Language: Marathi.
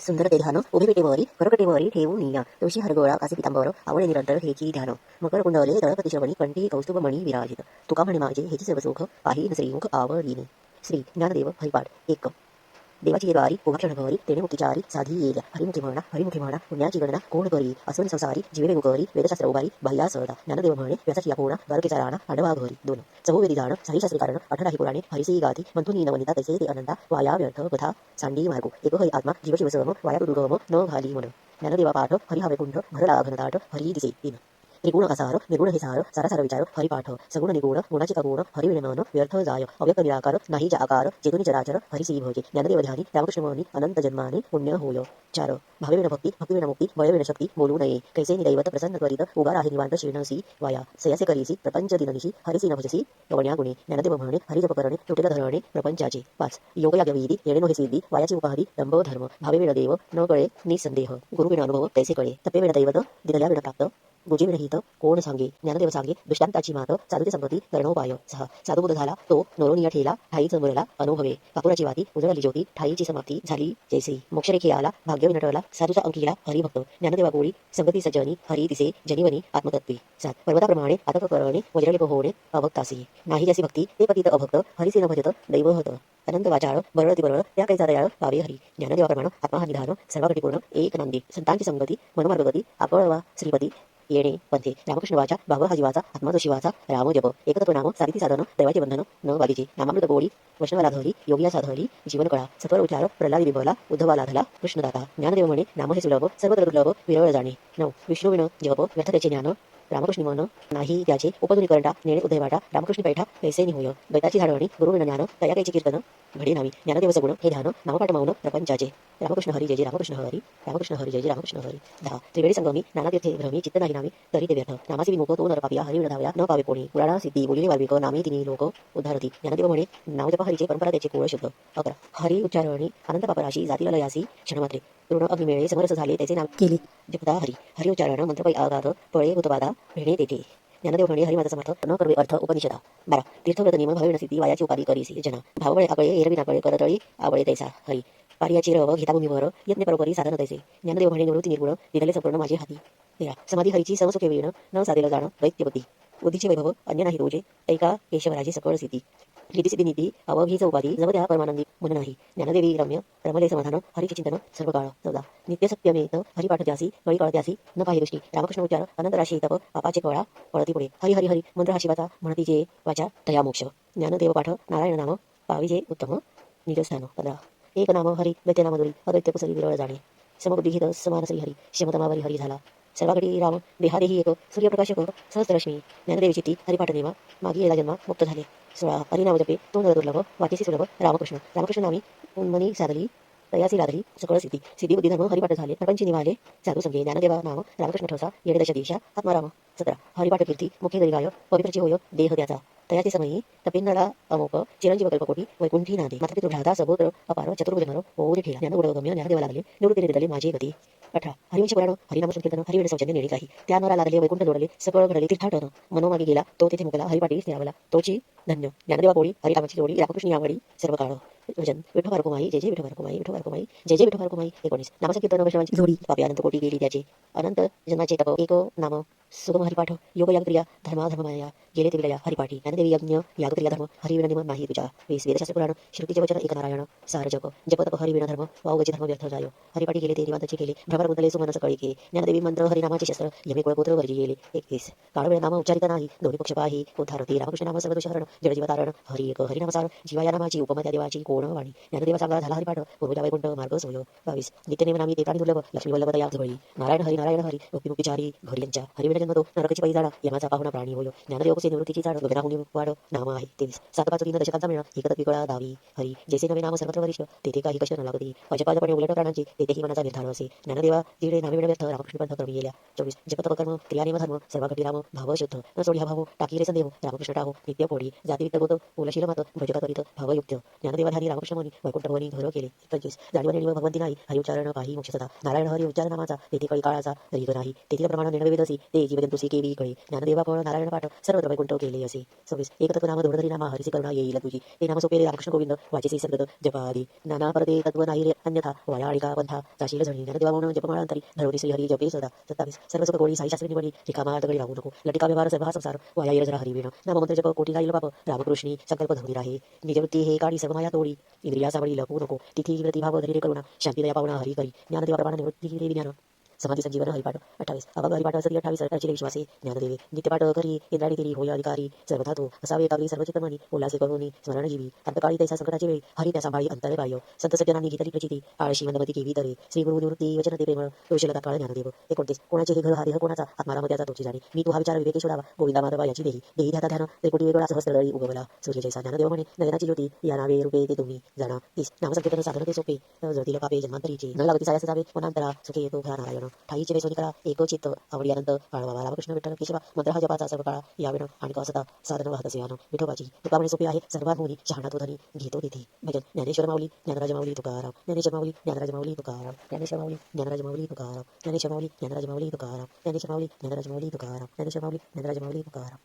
सुंदर ते ध्यान उभे पेटेवरी करकटेवरी ठेवू निया तुळशी हरगोळा कासे पितांबर आवळे निरंतर हेची ध्यान मकर कुंडले दळपती कंठी कौस्तुभमणी विराजित तुका म्हणे माझे हेची सर्वसुख पाही न श्रीमुख आवडीने श्री ज्ञानदेव हरिपाठ एक देवाची द्वारी उभा क्षणभरी तेने मुक्तिचारी साधी येल्या हरिमुखी म्हणा हरिमुखी म्हणा पुण्याची गणना कोण करी असून संसारी जीवे वेगुकरी वेदशास्त्र उभारी बाह्या सहदा ज्ञानदेव म्हणे व्यासाची या द्वारकेचा राणा आडवा घरी दोन चहुवेदी जाण साही शास्त्री कारण अठराही पुराणे हरिसी गाती मंथुनी नवनिता तैसे ते अनंता वाया व्यर्थ कथा सांडी मार्गो एक हरी आत्मा जीव शिवसम वाया दुर्गम न घाली म्हण ज्ञानदेवा पाठ हरी हवे कुंठ भरला घनदाट हरी दिसे तीन त्रिगुण असार निर्गुण हे सार सारा सारा विचार हरिपाठ सगुण निगुण गुणाचे का गुण व्यर्थ जाय अव्यक्त निराकार नाही जा आकार चेतुनी चराचर हरिसी भोजे ज्ञानदेव ध्यानी रामकृष्णमनी अनंत जन्माने पुण्य होय चार भावे भक्ती भक्तीविण मुक्ती वय शक्ती बोलू नये कैसे निदैवत प्रसन्न त्वरित उगार आहे निवांत श्रीणसी वाया सयासे करीसी प्रपंच दिननिशी हरिसी नभजसी गवण्या गुणे ज्ञानदेव म्हणे हरिजप करणे तुटेला धरणे प्रपंचाचे पाच योग यागविधी येणे नोहे सिद्धी वायाची उपाधी दंभ धर्म भावे देव न कळे निसंदेह गुरुविण अनुभव कैसे कळे तपेविण दैवत दिनल्या विण प्राप्त गुजे कोण सांगे ज्ञानदेव सांगे दृष्टांताची मात साधुते संपत्ती करणोपाय सह साधुबोध झाला तो नरोनिया ठेला ठाईच मरला अनुभवे. कापुराची वाती उजळली ज्योती ठाईची समाप्ती झाली. जैसे मोक्षरेखी आला भाग्य विनटळला साधूचा अंकिला हरिभक्त. ज्ञानदेवा गोळी संगती सज्जनी हरी दिसे जनिवनी आत्मतत्वे. सात. पर्वताप्रमाणे आतक करणे वज्रलेप होणे अभक्तासी. नाही जशी भक्ती ते पतित अभक्त हरिसे न भजत दैवहत. अनंत वाचाळ बरळती बरळ त्या कैचा दयाळ पावे हरी. ज्ञानदेवाप्रमाणे आत्महानिधान सर्वघटी एक नांदी. संतांची संगती मनमार्गगती आपळवा श्रीपती येणे. पंथे रामकृष्ण वाचा भाव हा जीवाचा आत्मा तो शिवाचा राम जप. एकत्र नाम साधिती साधन दैवाचे बंधन न बालीचे नामामृत गोळी वैष्णवाला धरली योगिया साधली जीवन कळा सत्वर उच्चार प्रल्हादी विभवला उद्धवाला धला कृष्णदाता. ज्ञानदेव म्हणे नाम हे सुलभ सर्वत्र दुर्लभ विरळ जाणे. नऊ. विष्णू विण जप व्यर्थतेचे ज्ञान. रामकृष्ण मन नाही त्याचे उपदुनी करंटा नेणे उदयवाटा रामकृष्ण पैठा पैसे निहोय बैताची झाडवणी गुरु ज्ञान तया कीर्तन घडी नावी ज्ञानदेवचं गुण हे ध्यान नामपाठ मौन प्रपंचाचे. रामकृष्ण हरी जय जय रामकृष्ण हरी रामकृष्ण हरी जय जय रामकृष्ण हरी. दहा. त्रिवेणी संगमी नाना तीर्थे भ्रमी चित्त नाही नामी तरी ते व्यर्थ. नामाचे विमुख तो नर हरी धावया न पावे कोणी पुराणा सिद्धी बोलिले वाल्मिक नामी तिनी लोक उद्धारती. ज्ञानदेव म्हणे नावजप हरीचे परंपरा त्याचे कुळ शुद्ध अकरा. हरी उच्चारणी अनंत पापराशी जातीला लयासी क्षणमात्रे. ऋण अभिमेळे समरस झाले त्याचे नाम केले. जपदा हरी. हरी उच्चारण मंत्रपै आघात पळे हुतबाधा भेणे तेथे ज्ञानदेव म्हणे हरिमाचा समर्थ न करवे अर्थ उपनिषदा. बारा. तीर्थव्रत नियम भावे नसिद्धी वायाची उपाधी करीसी. जना. भावळे आकळे एरविनाकळे करतळी आवळे तैसा. हरी. पारियाची रव गीताभूमीवर यज्ञ परोपरी साधन तैसे. ज्ञानदेव म्हणे निवृत्ती निर्गुण दिलेले संपूर्ण माझे हाती. तेरा. समाधी हरीची समसुखे वेळ न साधेलं जाणं दैत्यपती. बुद्धीचे वैभव अन्य नाही रोजे. ऐका केशवराजी सकळ स्थिती नीती नीती उपाधी जव त्या परमानंदी मन नाही ज्ञानदेवी रम्य रमले समाधान हरिचे चिंतन सर्व काळ चौदा नित्य सत्यमेत हरिपाठ त्यासी कळी कळ त्यासी न पाहि दृष्टी रामकृष्ण उच्चार अनंत राशी तप पापाचे कळा पळती पुढे हरी हरी हरी मंत्र हा शिवाचा म्हणती जे वाचा तया मोक्ष ज्ञानदेव पाठ नारायण नाम पाविजे उत्तम निजस्थान पंधरा एक नाम हरी दैत्य नामधुरी अदैत्य कुसरी विरळ जाणे। समबुद्धी घेत समान श्री हरी शमतमावरी हरी झाला। सर्वागडी राम देहादेही एक सूर्यप्रकाशक सहस्ररश्मी ज्ञानदेवी चित्ती हरिपाठ नेमा मागे येला जन्मा मुक्त झाले। सोळा हरिनाम जपे तो नर दुर्लभ वाचेसी सुलभ रामकृष्ण. रामकृष्ण नामी उन्मनी साधली तयासी लादली सकळ सिद्धी. सिद्धी बुद्धी धर्म हरिपाठ झाले प्रपंची निवाले साधू संगे ज्ञानदेवा नाम रामकृष्ण ठोसा येडे दश दिशा आत्माराम सतरा. हरिपाठ कीर्ती मुख्य दरिगाय पवित्रची होय देह त्याचा. तयाचे समयी तपेंद्रला अमोक चिरंजीव कल्पकोटी वैकुंठी नादे मात्र पितृभ्राता सभोत्र अपार चतुर्भुज नर ओढे ठेला ज्ञान गम्य ज्ञानदेवा लागले निवृत्ती दिले माझी गती. अठरा. हरिवंश पुराण हरिनाम संकीर्तन हरिवेण सौजन्य नेणे काही. त्या नरा लागले वैकुंठ लोडले सकळ घडले तीर्थाटन मनोमागे गेला तो तेथे मुकला हरिपाटी स्नेहावला. तोची धन्य. ज्ञानदेवा पोळी हरिरामाची जोडी रामकृष्ण यावडी सर्व काळ भजन विठो वारकुमाई जे जे विठो वारकुमाई विठो वारकुमाई जे जे विठो वारकुमाई एकोणीस. नामसंकीर्तन वैष्णवांची जोडी. पापी अनंत कोटी गेली त्याचे. अनंत जन्माचे तप एक नाम. सुगम हरिपाठ योग यागक्रिया धर्मा धर्ममाया गेले ते विलया हरिपाठी ज्ञानदेवी यज्ञ यागक्रिया धर्म हरिविण निम नाही तुझा वीस वेदशास्त्र पुराण श्रुतीचे वचन एक नारायण सार जप जप तप हरिविण धर्म वाऊगचे धर्म व्यर्थ जायो हरिपाठी गेले ते निवांताचे केले भ्रमर गुंतले सुमनस कळी के ज्ञानदेवी मंत्र हरिनामाचे शस्त्र यमे कुळगोत्र वर्जी गेले एकवीस काळवेळ नाम उच्चारित नाही दोन्ही पक्ष पाही उद्धारती रामकृष्ण नाम सर्व शरण जडजीव तारण हरि एक हरिनामसार जीवा या नामाची उपमा त्या देवाची कोण वाणी। ज्ञानदेवा सांगा झाला हरिपाठ पूर्वजा वैकुंठ मार्ग सोयो बावीस। नित्यनेम नामी ते प्राणी दुर्लभ लक्ष्मी वल्लभ तया झळी नारायण हरि नारायण हरि हरी मुक्तिमुक्तिचारी घरी यांच्या हरिविण जन्म तो नरकाची पै झाडा यमाचा पाहुणा प्राणी होयो. ज्ञानदेवचे निवृत्तीची जाड गगनाहुनी वाढ. नाम आहे तेवीस. सात पाच तीन दशकांचा मेळा एकत पिकळा दावी हरी. जैसे नवे नाम सर्वत्र वरिष्ठ तेथे काही कष्ट न लागती. अजपाजपणे उलट प्राणांची तेथेही मनाचा निर्धार असे. ज्ञानदेवा जिडे नामे व्यर्थ रामकृष्ण पंथ कमी गेल्या. चोवीस. जपतप कर्म क्रियानेम धर्म सर्व घटी राम. भाव शुद्ध. न सोडी हा भाव टाकी रे संदेव रामकृष्ण टाहो नित्य पोडी जाती वित्त गोत कुलशील मात भजका करीत भावयुक्त. ज्ञानदेवाधारी रामकृष्ण मुनी वैकुंठ मुनी घर केले. पंचवीस. जाणीव निव भगवंती नाही हरी उच्चारण काही मोक्ष नारायण हरी उच्चार नामाचा तेथे कळी काळाचा रिग नाही. तेथील प्रमाण नेणवेदसी ते जीवजंतुसी केवी कळी ज्ञानदेवा फळ नारायण पाठ सर्वत्र वैकुंठ केले असे. सव्वीस. एकतत्व नाम धोरणरी नामा हरिसी करुणा येईल तुझी. ते नाम सोपे रामकृष्ण गोविंद वाचेसी सगत जपादी. नाना परते तत्व नाही रे अन्यथा वयाळिका पंथा. जाशील झळी ज्ञानदेवा म्हणून जपमाळांतरी धरवती श्री हरी जपे सदा. सत्तावीस. सर्व सुख गोळी साई शास्त्री निवडी. रिकामा दगडी लागू नको. लटिका व्यवहार सर्व संसार. वाया येईल जरा हरी विण. नाममंत्र जप कोटी जाईल बाप रामकृष्णी संकल्प धवनी राहे. निजवृत्ती हे काढी सर्व माया तोडी. इंद्रिया सावळी लपू नको. तिथी व्रती भाव धरी करुणा. शांती दया पावना हरी करी ज्ञानदेवा प्रमाण निवृत्ती रे विज्ञान. समाधी संजीवन हरिपाठ अठ्ठावीस. अभंग हरिपाठ असती अठ्ठावीस. अठराची विश्वासी ज्ञानदेवे नित्यपाठ करी इंद्राणी तिरी होय अधिकारी सर्वथा तो असावे एकाग्री सर्व चित्रमणी उल्हासे करुणी स्मरणजीवी अंतकाळी तैसा संकटाची वेळी हरी त्या सांभाळी अंतरे बाह्य संत सज्जनांनी घेतली प्रचिती आळशी मंदमती केवी तरी श्री गुरु निवृत्ती वचन ते प्रेमळ दोषलता काळ ज्ञानदेव एकोणतीस. कोणाचे हे घर हा देह कोणाचा? आत्माराम त्याचा तोची जाणे. मी तू हा विचार विवेके शोधावा. गोविंदा माधवा याची देही. देही ध्याता ध्यान. त्रिकोटी वेगळा सहस्त्रदळी उगवला. सूर्य जैसा ज्ञानदेव म्हणे नयनाची ज्योती या नावे रूपे ते तुम्ही जाणा. तीस. नामसंकीर्तन साधन ते सोपे. जळतील पापे जन्मांतरीचे. न लागती सायास जावे मनांतरा सुखे येतो घरा नारायण. ठाईचे वेसोनी करा एक चित्त आवडी रामकृष्ण विठ्ठल केशवा मंत्र हा जपाचा सर्व काळा यावेण आणि कसता साधन वाहत सेवानं विठोबाची. तुका सोपी आहे सर्वात मुनी शहाणा तो धनी घेतो तिथे. भजन ज्ञानेश्वर माऊली ज्ञानराज माऊली तुकाराम. ज्ञानेश्वर माऊली ज्ञानराज माऊली तुकाराम. ज्ञानेश्वर माऊली ज्ञानराज माऊली तुकाराम. ज्ञानेश्वर माऊली ज्ञानराज माऊली तुकाराम. ज्ञानेश्वर माऊली ज्ञानराज माऊली तुकाराम. ज्ञानेश्वर माऊली ज्ञानराज माऊली तुकाराम.